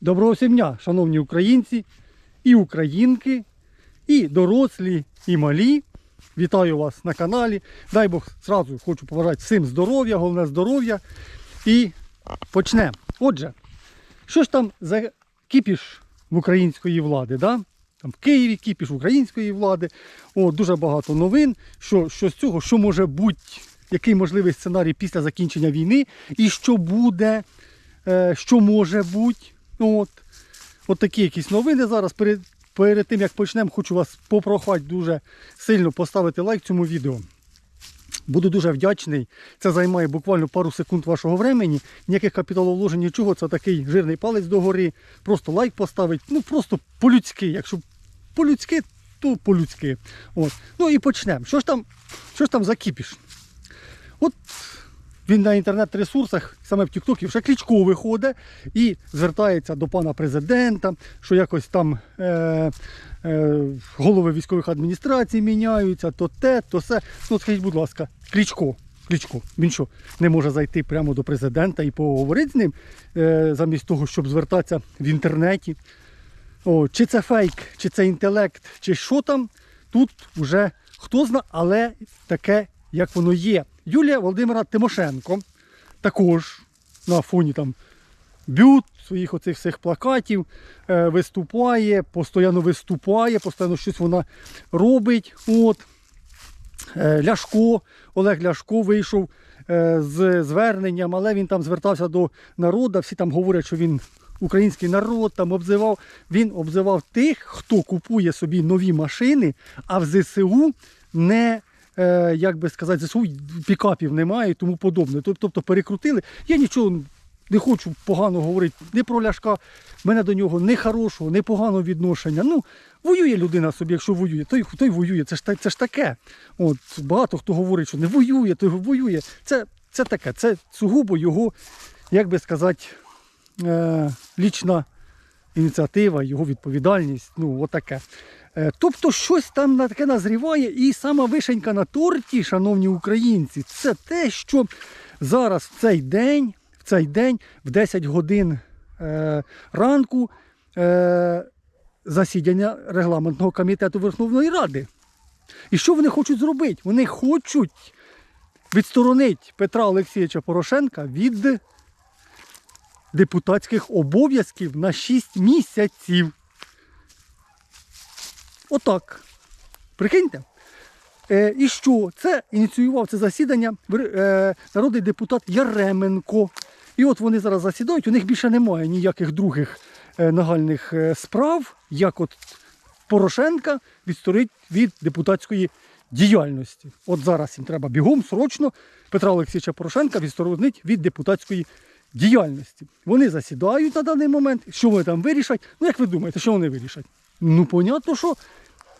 Доброго всім дня, шановні українці і українки, і дорослі, і малі. Вітаю вас на каналі. Дай Бог зразу хочу побажати всім здоров'я, головне здоров'я. І почнемо. Отже, що ж там за кіпіш в української влади? Да? Там в Києві кіпіш української влади. О, дуже багато новин. Що, що з цього, що може бути, який можливий сценарій після закінчення війни, і що буде, е, що може бути. От. От такі якісь новини зараз. Перед, перед тим як почнемо, хочу вас попрохати дуже сильно поставити лайк цьому відео. Буду дуже вдячний. Це займає буквально пару секунд вашого времени. Ніяких капіталовложень, нічого. Це такий жирний палець догори. Просто лайк поставить. Ну просто по-людськи. Якщо по-людськи, то по-людськи. От. Ну і почнемо. Що ж там, що ж там за? От він на інтернет-ресурсах, саме в Тіктокі, вже Кличко виходить і звертається до пана президента, що якось там е, е, голови військових адміністрацій міняються, то те, то все. Ну, скажіть, будь ласка, Кличко, Кличко, він що, не може зайти прямо до президента і поговорити з ним, е, замість того, щоб звертатися в інтернеті. О, чи це фейк, чи це інтелект, чи що там, тут вже хто зна, але таке, як воно є. Юлія Володимира Тимошенко також на фоні там бют своїх оцих всіх плакатів е, виступає, постійно виступає, постійно щось вона робить. От. Е, Ляшко, Олег Ляшко вийшов е, з зверненням, але він там звертався до народу. Всі там говорять, що він український народ там обзивав. Він обзивав тих, хто купує собі нові машини, а в ЗСУ не. Е, Як би сказати, ЗСУ пікапів немає і тому подобне. Тобто перекрутили. Я нічого не хочу погано говорити не про Ляшка. В мене до нього не хорошого, не поганого відношення. Ну, воює людина собі, якщо воює, той, той воює. Це ж, це ж таке. От, багато хто говорить, що не воює, той воює. Це, це таке, це сугубо його, як би сказати, е, лічна ініціатива, його відповідальність. Ну, отаке. Е, Тобто щось там таке назріває, і сама вишенька на торті, шановні українці, це те, що зараз в цей день, в цей день, в 10 годин е, ранку, е, засідання регламентного комітету Верховної Ради. І що вони хочуть зробити? Вони хочуть відсторонити Петра Олексійовича Порошенка від депутатських обов'язків на 6 місяців. Отак. Прикиньте. Е, і що? Це ініціював це засідання е, народний депутат Яременко. І от вони зараз засідають, у них більше немає ніяких других е, нагальних е, справ, як от Порошенка відсторить від депутатської діяльності. От зараз їм треба бігом, срочно Петра Олексійовича Порошенка відсторонити від депутатської діяльності. Вони засідають на даний момент. Що вони там вирішать? Ну, як ви думаєте, що вони вирішать? Ну, понятно, що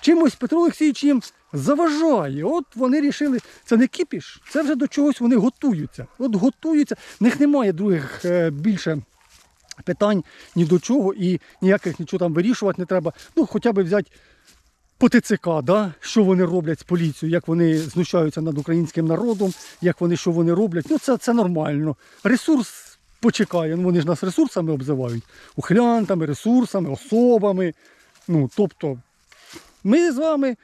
чимось Петро Олексійович їм заважає. От вони рішили, це не кіпіш, це вже до чогось вони готуються. От готуються. В них немає других е, більше питань ні до чого і ніяких нічого там вирішувати не треба. Ну, хоча б взяти по ТЦК, да? що вони роблять з поліцією, як вони знущаються над українським народом, як вони що вони роблять. Ну, це, це нормально. Ресурс почекає. Ну, вони ж нас ресурсами обзивають. Ухилянтами, ресурсами, особами. Ну, тобто, ми з вами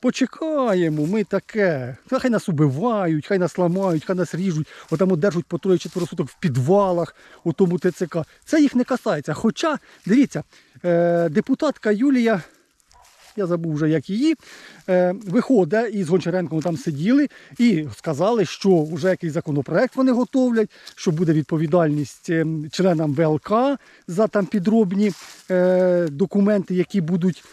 почекаємо, ми таке. Хай нас убивають, хай нас ламають, хай нас ріжуть, отам от по троє четверо суток в підвалах у тому ТЦК. Це їх не касається. Хоча, дивіться, е, депутатка Юлія, я забув вже, як її, е, виходить і з Гончаренком там сиділи і сказали, що вже якийсь законопроект вони готовлять, що буде відповідальність е, членам ВЛК за там підробні е, документи, які будуть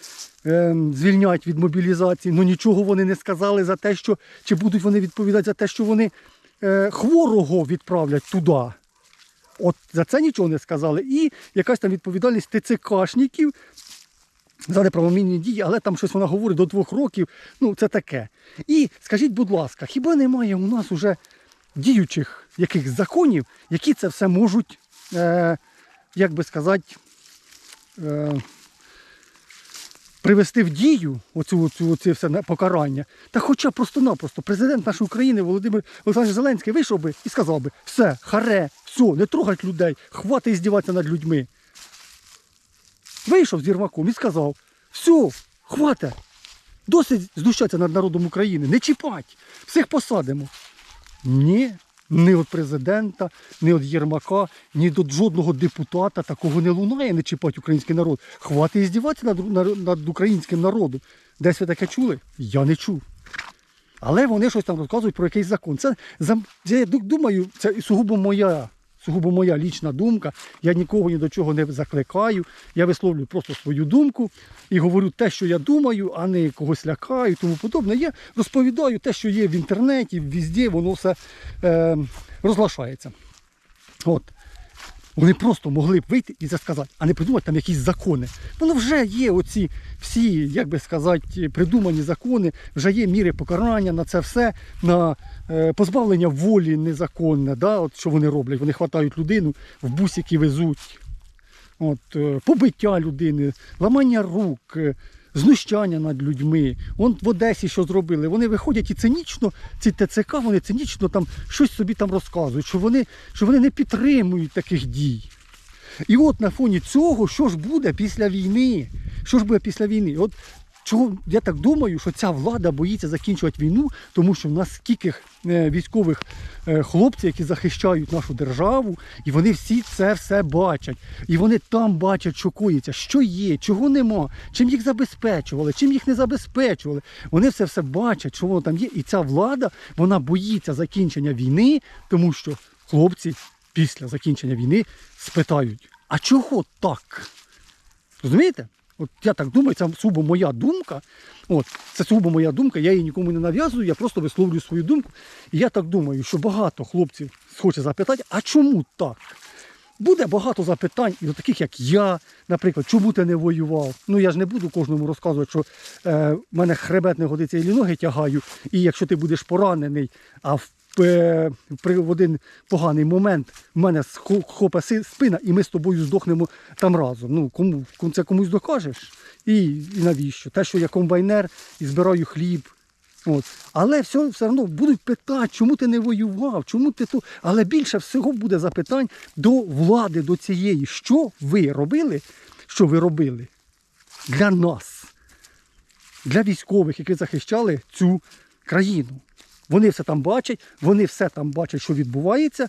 е, звільняти від мобілізації. Ну нічого вони не сказали за те, що чи будуть вони відповідати за те, що вони е, хворого відправлять туди. От за це нічого не сказали. І якась там відповідальність ТЦКшників за неправомірні дії, але там щось вона говорить до двох років. Ну, це таке. І скажіть, будь ласка, хіба немає у нас уже діючих яких законів, які це все можуть, е, як би сказати, е, привести в дію оцю, оцю, оце все покарання. Та хоча просто-напросто президент нашої України Володимир Олександрович Зеленський вийшов би і сказав би, все, харе, все, не трогать людей, хватить здіватися над людьми. Вийшов з Єрмаком і сказав: все, хватить, досить знущатися над народом України, не чіпать, всіх посадимо. Ні, ні від президента, ні від Єрмака, ні від жодного депутата такого не лунає, не чіпать український народ. Хватить здіватися над, над, над українським народом. Десь ви таке чули? Я не чув. Але вони щось там розказують про якийсь закон. Це я думаю, це сугубо моя, сугубо моя лічна думка. Я нікого ні до чого не закликаю. Я висловлюю просто свою думку і говорю те, що я думаю, а не когось лякаю і тому подобне. Я розповідаю те, що є в інтернеті, везде, воно все е, розглашається. От. Вони просто могли б вийти і це сказати, а не придумати там якісь закони. Воно вже є оці всі, як би сказати, придумані закони, вже є міри покарання на це все, на позбавлення волі незаконне, да, от що вони роблять. Вони хватають людину, в бусики везуть, от, е, побиття людини, ламання рук, е, знущання над людьми. Вон в Одесі що зробили. Вони виходять і цинічно, ці ТЦК, вони цинічно там щось собі там розказують, що вони, що вони не підтримують таких дій. І от на фоні цього, що ж буде після війни? Що ж буде після війни? От чого я так думаю, що ця влада боїться закінчувати війну, тому що в нас скільки е, військових е, хлопців, які захищають нашу державу, і вони всі це все бачать. І вони там бачать, що коїться, що є, чого нема, чим їх забезпечували, чим їх не забезпечували. Вони все все бачать, що воно там є. І ця влада вона боїться закінчення війни, тому що хлопці після закінчення війни спитають: а чого так? Розумієте? От я так думаю, це сугубо моя думка. От, це сугубо моя думка, я її нікому не нав'язую, я просто висловлюю свою думку. І я так думаю, що багато хлопців хоче запитати, а чому так? Буде багато запитань і до таких, як я, наприклад, чому ти не воював? Ну я ж не буду кожному розказувати, що е, мене хребет не годиться і ноги тягаю, і якщо ти будеш поранений, а в, в один поганий момент в мене си- спина, і ми з тобою здохнемо там разом. Ну, кому це комусь докажеш? І, і навіщо? Те, що я комбайнер і збираю хліб. От. Але все, все одно будуть питати, чому ти не воював, чому ти то. Але більше всього буде запитань до влади, до цієї. Що ви робили? Що ви робили для нас, для військових, які захищали цю країну. Вони все там бачать, вони все там бачать, що відбувається.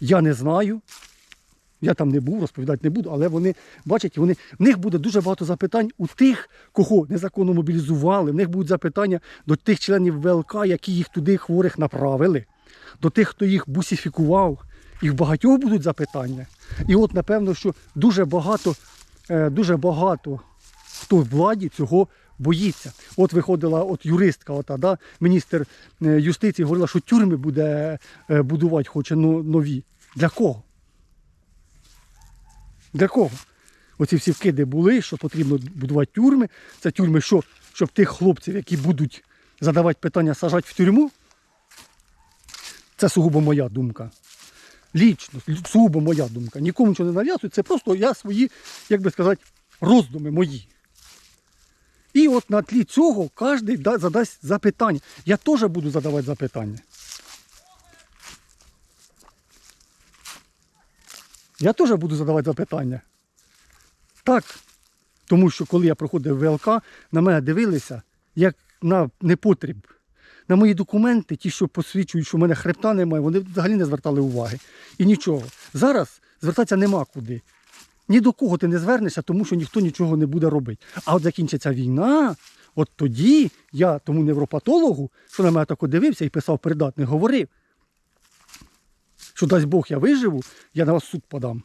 Я не знаю. Я там не був, розповідати не буду, але вони бачать, вони, в них буде дуже багато запитань у тих, кого незаконно мобілізували. В них будуть запитання до тих членів ВЛК, які їх туди хворих направили, до тих, хто їх бусифікував. І багатьох будуть запитання. І от, напевно, що дуже багато, е, дуже багато хто в владі цього боїться. От виходила от юристка, ота, да, міністр е, юстиції говорила, що тюрми буде е, будувати, хоче нові. Для кого? Для кого? Оці всі вкиди були, що потрібно будувати тюрми. Це тюрми, що, щоб тих хлопців, які будуть задавати питання, сажати в тюрму. Це сугубо моя думка. Лічно, сугубо моя думка. Нікому нічого не нав'язую, це просто я свої, як би сказати, роздуми мої. І от на тлі цього кожен задасть запитання. Я теж буду задавати запитання. Я теж буду задавати запитання. Так. Тому що коли я проходив ВЛК, на мене дивилися як на непотріб. На мої документи, ті, що посвідчують, що в мене хребта немає, вони взагалі не звертали уваги. І нічого. Зараз звертатися нема куди. Ні до кого ти не звернешся, тому що ніхто нічого не буде робити. А от закінчиться війна, от тоді я тому невропатологу, що на мене тако дивився і писав придатний, говорив, що дасть Бог я виживу, я на вас суд подам.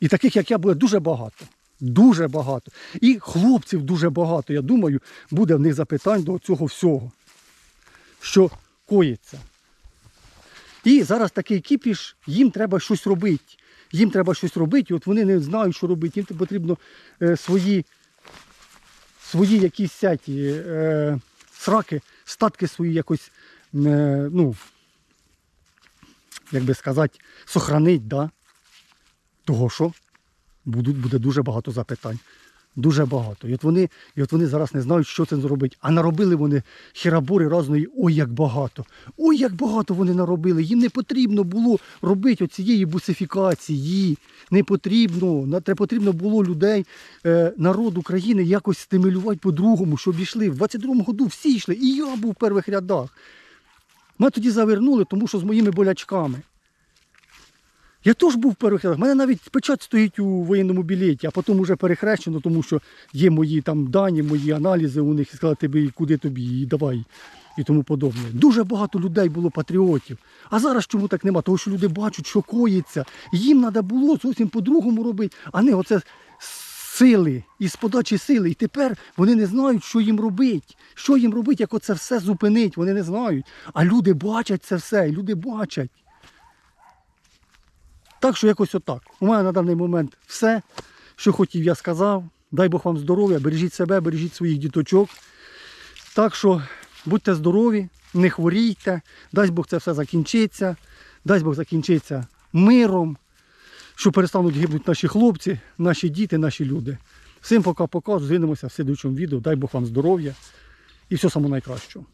І таких, як я, буде дуже багато. Дуже багато. І хлопців дуже багато, я думаю, буде в них запитань до цього всього, що коїться. І зараз такий кіпіш, їм треба щось робити. Їм треба щось робити, от вони не знають, що робити. Їм потрібно е, свої, свої якісь сяті, е, сраки, статки свої якось, е, ну, як би сказати, сохранить, да? того що будуть, буде дуже багато запитань. Дуже багато. І от вони, і от вони зараз не знають, що це зробити. А наробили вони хірабори разної, ой, як багато. Ой, як багато вони наробили. Їм не потрібно було робити оцієї бусифікації. Не потрібно. Потрібно було людей, е, народ України якось стимулювати по-другому, щоб йшли. В 22-му году всі йшли, і я був в перших рядах. Ми тоді завернули, тому що з моїми болячками. Я теж був рядах. У мене навіть печать стоїть у воєнному білеті, а потім вже перехрещено, тому що є мої там дані, мої аналізи у них і сказали, тобі куди тобі, і давай, і тому подобне. Дуже багато людей було патріотів. А зараз чому так нема? Тому що люди бачать, що коїться. Їм треба було зовсім по-другому робити, а не оце сили і з подачі сили. І тепер вони не знають, що їм робити. Що їм робити, як оце все зупинить, вони не знають. А люди бачать це все, люди бачать. Так що якось отак. У мене на даний момент все, що хотів, я сказав. Дай Бог вам здоров'я, бережіть себе, бережіть своїх діточок. Так що будьте здорові, не хворійте, дай Бог це все закінчиться, дай Бог закінчиться миром, що перестануть гибнути наші хлопці, наші діти, наші люди. Всім пока-пока, зустрінемося в слідуючому відео. Дай Бог вам здоров'я і все самого найкращого.